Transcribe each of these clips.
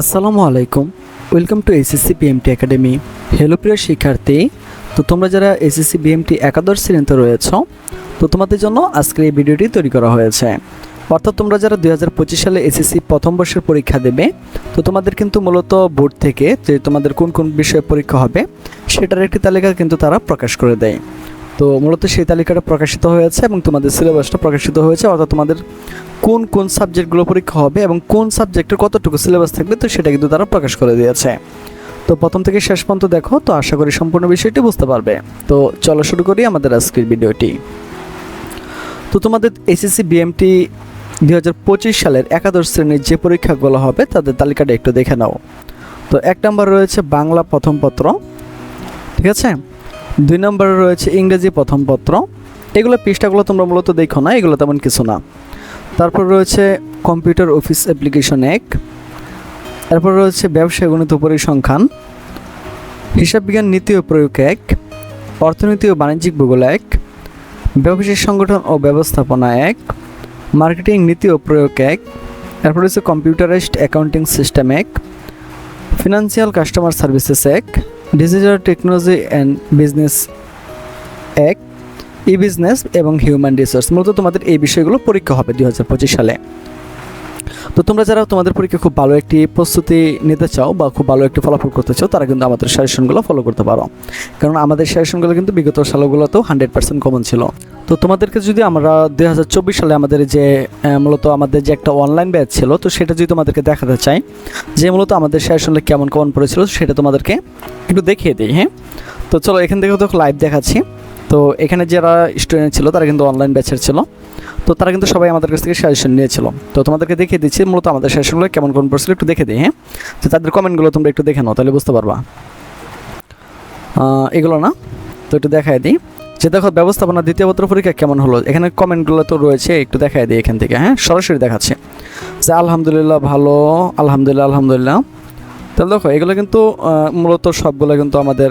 আসসালামু আলাইকুম। Welcome to SSC BMT academy hello প্রিয় শিক্ষার্থী, তো তোমরা যারা এসএসসি বিএমটি একাদশ শ্রেণীতে রয়েছ, তো তোমাদের জন্য আজকের এই ভিডিওটি তৈরি করা হয়েছে। অর্থাৎ তোমরা যারা দু হাজার পঁচিশ সালে এসএসসি প্রথম বর্ষের পরীক্ষা দেবে, তো তোমাদের কিন্তু মূলত বোর্ড থেকে যে তোমাদের কোন কোন বিষয়ে পরীক্ষা হবে, সেটার একটি তালিকা কিন্তু তারা প্রকাশ করে দেয়। তো মূলত সেই তালিকাটা প্রকাশিত হয়েছে এবং তোমাদের সিলেবাসটা প্রকাশিত হয়েছে, অর্থাৎ তোমাদের কোন কোন সাবজেক্টগুলো পরীক্ষা হবে এবং কোন সাবজেক্টের কতটুকু সিলেবাস থাকবে, তো সেটা কিন্তু তারা প্রকাশ করে দিয়েছে। তো প্রথম থেকে শেষ পর্যন্ত দেখো, তো আশা করি সম্পূর্ণ বিষয়টি বুঝতে পারবে। তো চলো শুরু করি আমাদের আজকের ভিডিওটি। তো তোমাদের এসএসসি বিএমটি দুই হাজার পঁচিশ সালের একাদশ শ্রেণির যে পরীক্ষাগুলো হবে, তাদের তালিকাটা একটু দেখে নাও। তো এক নম্বর রয়েছে বাংলা প্রথম পত্র, ঠিক আছে? দুই নম্বরে রয়েছে ইংরেজি প্রথম পত্র। এগুলো পৃষ্ঠাগুলো তোমরা মূলত দেখো না, এগুলো তেমন কিছু না। তারপর রয়েছে কম্পিউটার অফিস অ্যাপ্লিকেশন এক তারপর রয়েছে ব্যবসায় গণিত পরিসংখ্যান হিসাব বিজ্ঞান নীতি ও প্রয়োগ এক, অর্থনীতি ও বাণিজ্যিক ভূগোল এক, ব্যবসায়িক সংগঠন ও ব্যবস্থাপনা এক, মার্কেটিং নীতি ও প্রয়োগ এক, তারপর রয়েছে কম্পিউটারাইজড অ্যাকাউন্টিং সিস্টেম এক ফিনান্সিয়াল কাস্টমার সার্ভিসেস এক ডিজিটাল টেকনোলজি অ্যান্ড বিজনেস এক ই বিজনেস এবং হিউম্যান রিসোর্স মূলত তোমাদের এই বিষয়গুলো পরীক্ষা হবে দুই হাজার পঁচিশ সালে। তো তোমরা যারা তোমাদের পরীক্ষা খুব ভালো একটি প্রস্তুতি নিতে চাও বা খুব ভালো একটি ফলাফল করতে চাও, তারা কিন্তু আমাদের সাজেশনগুলো ফলো করতে পারো। কারণ আমাদের সাজেশনগুলো কিন্তু বিগত সালগুলোতেও হান্ড্রেড পার্সেন্ট কমন ছিল। তো তোমাদেরকে যদি আমরা দু হাজার চব্বিশ সালে আমাদের যে মূলত আমাদের যে একটা অনলাইন ব্যাচ ছিল, তো সেটা যদি তোমাদেরকে দেখাতে চাই, যে মূলত আমাদের সাজেশনটা কেমন কমন পড়েছিল, সেটা তোমাদেরকে একটু দেখিয়ে দিই হ্যাঁ? তো চলো এখান থেকে তো লাইভ দেখাচ্ছি। তো এখানে যারা স্টুডেন্ট ছিল, তারা কিন্তু অনলাইন ব্যাচের ছিল। তো তারা কিন্তু সবাই আমাদের কাছ থেকে সাজেশন নিয়েছিল। তো তোমাদেরকে দেখিয়ে দিচ্ছি মূলত আমাদের সাজেশনগুলো কেমন কোন পড়ছিল একটু দেখে দিই হ্যাঁ? তো তাদের কমেন্টগুলো তোমরা একটু দেখে নাও, তাহলে বুঝতে পারবা। এগুলো না? তো একটু দেখায় দিই। যে দেখো, ব্যবস্থাপনা দ্বিতীয় পত্র পরীক্ষা কেমন হলো? এখানে কমেন্টগুলো তো রয়েছে, একটু দেখায় দিই এখান থেকে হ্যাঁ? সরাসরি দেখাচ্ছে। যে আলহামদুলিল্লাহ ভালো, আলহামদুলিল্লাহ আলহামদুলিল্লাহ। তাহলে দেখো, এগুলো কিন্তু মূলত সবগুলো কিন্তু আমাদের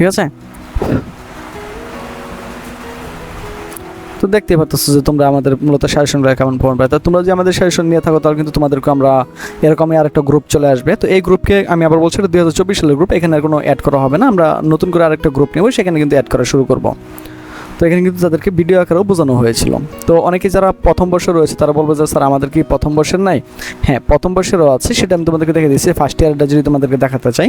ঠিক আছে? তো দেখতেই পাচ্ছ যে তোমরা আমাদের মূলত সাজেশনগুলো কেমন ফোন পাই তো তোমরা যদি আমাদের সাজেশন নিয়ে থাকো, তাহলে কিন্তু তোমাদেরকে আমরা এরকমই আরেকটা গ্রুপ চলে আসবে। তো এই গ্রুপকে আমি আবার বলছি দুই হাজার চব্বিশ সালের গ্রুপ এখানে কোনো অ্যাড করা হবে না। আমরা নতুন করে আরেকটা গ্রুপ নেব, সেখানে কিন্তু অ্যাড করা শুরু করব। তো এখানে কিন্তু তাদেরকে ভিডিও আকারেও বোঝানো হয়েছিল। তো অনেকে যারা প্রথম বর্ষে রয়েছে, তারা বলবে যে, স্যার, আমাদের কি প্রথম বর্ষের নাই? হ্যাঁ প্রথম বর্ষেরও আছে, সেটা আমি তোমাদেরকে দেখে দিচ্ছি ফার্স্ট ইয়ারটা যদি তোমাদেরকে দেখাতে চাই।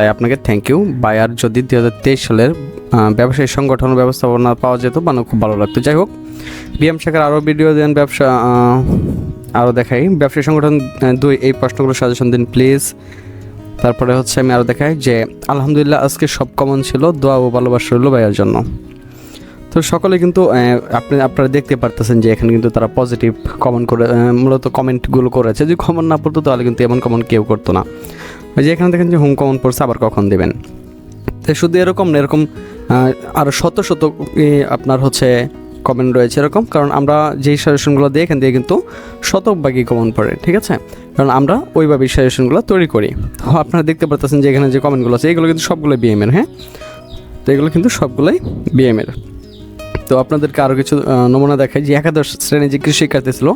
তাই আপনাকে থ্যাংক ইউ বায়ার যদি দুই হাজার তেইশ সালের ব্যবসায়ী সংগঠন ব্যবস্থাপনা পাওয়া যেত মানে খুব ভালো লাগতো। যাই হোক, বিএম শাখার আরও ভিডিও দেন, ব্যবসা আরও দেখাই। ব্যবসায়ী সংগঠন দুই, এই প্রশ্নগুলো সাজেশন দিন প্লিজ তারপরে হচ্ছে আমি আরও দেখাই যে, আলহামদুলিল্লাহ আজকে সব কমন ছিল, দোয়া ও ভালোবাসা রইল ভাইয়ার জন্য। তো সকলে কিন্তু আপনি, আপনারা দেখতে পারতেছেন যে এখানে কিন্তু তারা পজিটিভ কমেন্ট করে মূলত কমেন্টগুলো করেছে। যদি কমন না পড়তো, তাহলে কিন্তু এমন কমন কেউ করতো না। ওই যে এখানে দেখেন যে হোম কমন পড়ছে, আবার কখন দেবেন? তো শুধু এরকম না, এরকম আরও শত শত আপনার হচ্ছে কমেন্ট রয়েছে এরকম, কারণ আমরা যেই সাজেশনগুলো দিই এখান থেকে কিন্তু শতভাগই কমন পড়ে, ঠিক আছে? কারণ আমরা ওইভাবেই সাজেশনগুলো তৈরি করি। তো আপনারা দেখতে পারতেছেন যে এখানে যে কমেন্টগুলো আছে, এগুলো কিন্তু সবগুলো বিএমের হ্যাঁ? তো এগুলো কিন্তু সবগুলোই বিএমের তো আপনাদেরকে আরও কিছু নমুনা দেখাই যে একাদশ শ্রেণি যে কৃষি শিক্ষার্থী ছিল,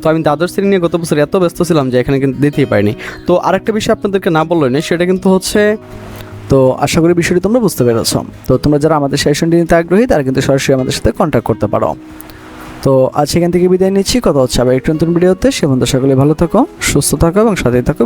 তো আমি দ্বাদশ শ্রেণি নিয়ে গত বছর এত ব্যস্ত ছিলাম যে এখানে কিন্তু দিতেই পারিনি। তো আরেকটা বিষয় আপনাদেরকে না বললেই না সেটা কিন্তু হচ্ছে, তো আশা করি বিষয়টি তোমরা বুঝতে পেরেছ। তো তোমরা যারা আমাদের সেশনটি নিতে আগ্রহী, তারা কিন্তু সরাসরি আমাদের সাথে কন্ট্যাক্ট করতে পারো। তো আজ এখান থেকে বিদায় নিচ্ছি। কথা হচ্ছে আবার একটু নতুন ভিডিওতে। সে বন্ধু সকলে ভালো থাকো, সুস্থ থাকো এবং সাথে থাকো।